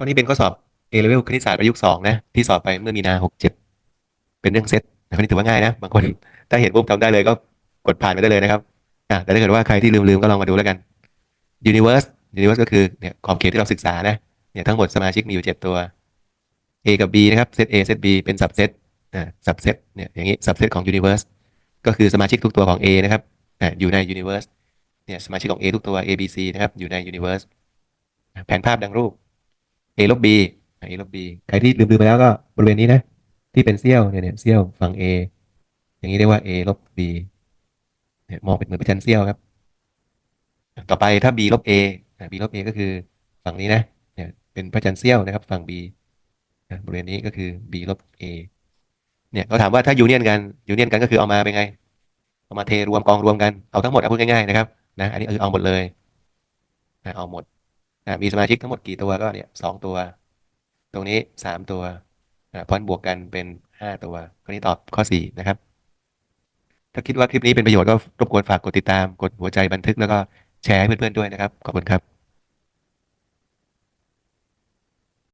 ข้อนี้เป็นข้อสอบ A level คณิตศาสตร์ประยุกต์สองนะ ที่สอบไปเมื่อมีนาหกเจ็ดเป็นเรื่องเซตแต่ข้อนี้ถือว่าง่ายนะ บางคนถ้าเห็นปุ๊บทำได้เลยก็กดผ่านไปได้เลยนะครับแต่ถ้าเกิดว่าใครที่ลืมๆก็ลองมาดูแล้วกัน universe universe ก็คือเนี่ยขอบเขตที่เราศึกษานะเนี่ยทั้งหมดสมาชิกมีอยู่เจ็ดตัว A กับ B นะครับเซต A เซต B เป็น subset อ่า subset เนี่ยอย่างนี้ subset ของ universe ก็คือสมาชิกทุกตัวของ A นะครับอ่าอยู่ใน universe เนี่ยสมาชิกของ A ทุกตัว A B C นะครับอยู่ใน universe แผนภาพดังรูป A ลบ B A ลบ B ใครที่ลืมๆไปแล้วก็บริเวณนี้นะ ที่เป็นเสี้ยวเนี่ยเนี่ยเสี้ยวฝั่ง A อย่างนี้เรียกว่า A ลบ B เนี่ยมองเป็นเหมือนป็นชั้นเสี้ยวครับ ต่อไปถ้า B ลบ A B ลบ A ก็คือฝั่งนี้นะเนี่ยเป็นพระจันทร์เสี้ยวนะครับ ฝั่ง B บริเวณนี้ก็คือ b ลบ a เนี่ยเขาถามว่าถ้ายูเนียนกันยูเนียนกันก็คือเอามาเป็นไง เอามาเทรวมกองรวมกัน เอาทั้งหมดเอาพูดง่ายๆนะครับนะอันนี้คือเอาหมดเลยนะเอาหมด มีสมาชิกทั้งหมดกี่ตัวก็เนี่ยสองตัว ตรงนี้สามตัวพอนบวกกันเป็นห้าตัวคนนี้ตอบข้อสี่นะครับ ถ้าคิดว่าคลิปนี้เป็นประโยชน์ก็รบกวนฝากกดติดตาม กดหัวใจบันทึกแล้วก็แชร์ให้เพื่อนๆด้วยนะครับ ขอบคุณครับ